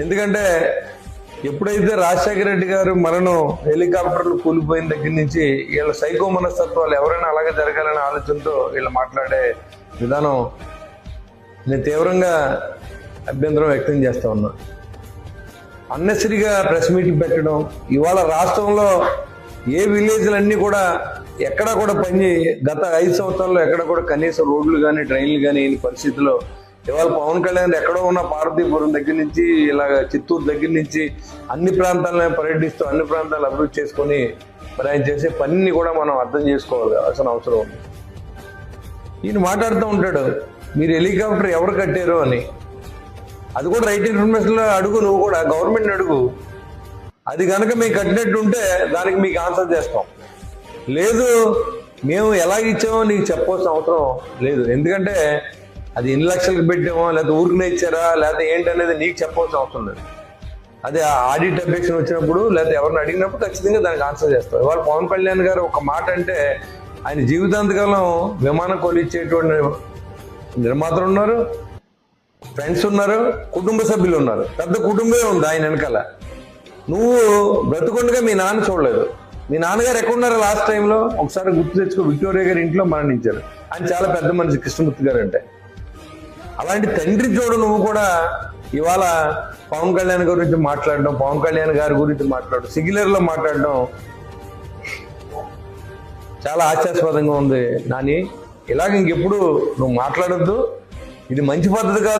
ఎందుకంటే ఎప్పుడైతే రాజశేఖర రెడ్డి గారు మరణం హెలికాప్టర్లు కూలిపోయిన దగ్గర నుంచి వీళ్ళ సైకో మనస్తత్వాలు ఎవరైనా అలాగే జరగాలనే ఆలోచనతో వీళ్ళు మాట్లాడే విధానం నేను తీవ్రంగా అభ్యంతరం వ్యక్తం చేస్తా ఉన్నా. అన్నెసరిగా ప్రెస్ మీటింగ్ పెట్టడం ఇవాళ రాష్ట్రంలో ఏ విలేజ్లన్నీ కూడా ఎక్కడ కూడా పని గత ఐదు సంవత్సరాల్లో ఎక్కడ కూడా కనీసం రోడ్లు కానీ ట్రైన్లు కానీ ఈ పరిస్థితిలో ఇవాళ పవన్ కళ్యాణ్ ఎక్కడో ఉన్న పార్వతీపురం దగ్గర నుంచి ఇలాగ చిత్తూరు దగ్గర నుంచి అన్ని ప్రాంతాలను పర్యటిస్తూ అన్ని ప్రాంతాలు అభివృద్ధి చేసుకొని మరి ఆయన చేసే పనిని కూడా మనం అర్థం చేసుకోవాలి. అసలు అవసరం ఉంది. ఈయన మాట్లాడుతూ ఉంటాడు మీరు హెలికాప్టర్ ఎవరు కట్టారు? అని. అది కూడా రైట్ ఇన్ఫర్మేషన్లో అడుగు నువ్వు కూడా గవర్నమెంట్ అడుగు. అది కనుక మీకు కట్టినట్టు ఉంటే దానికి మీకు ఆన్సర్ చేస్తాం. లేదు మేము ఎలా ఇచ్చామో నీకు చెప్పవలసిన అవసరం లేదు. ఎందుకంటే అది ఎన్ని లక్షలకు పెట్టామో? లేకపోతే ఊరికనే ఇచ్చారా? లేకపోతే ఏంటనేది నీకు చెప్పవలసిన అవసరం లేదు. అదే ఆడిట్ అబ్జెక్షన్ వచ్చినప్పుడు లేకపోతే ఎవరిని అడిగినప్పుడు ఖచ్చితంగా దానికి ఆన్సర్ చేస్తారు. ఇవాళ పవన్ కళ్యాణ్ గారు ఒక మాట అంటే ఆయన జీవితాంతకాలం విమానం కొలిచ్చేటువంటి నిర్మాతలు ఉన్నారు ఫ్రెండ్స్ ఉన్నారు కుటుంబ సభ్యులు ఉన్నారు. పెద్ద కుటుంబమే ఉంది ఆయన వెనకాల. నువ్వు బ్రతుకుండగా మీ నాన్న చూడలేదు. మీ నాన్నగారు ఎక్కడున్నారు లాస్ట్ టైంలో ఒకసారి గుర్తు తెచ్చుకో విక్టోరియా గారి ఇంట్లో మరణించారు. ఆయన చాలా పెద్ద మనిషి కృష్ణమూర్తి గారు అంటే. అలాంటి తండ్రి చూడు నువ్వు కూడా ఇవాళ పవన్ కళ్యాణ్ గురించి మాట్లాడడం పవన్ కళ్యాణ్ గారి గురించి మాట్లాడడం సిగిలర్లో మాట్లాడడం చాలా ఆశాస్పదంగా ఉంది. నాని ఇలాగ ఇంకెప్పుడు నువ్వు మాట్లాడొద్దు. ఇది మంచి పద్ధతి కాదు.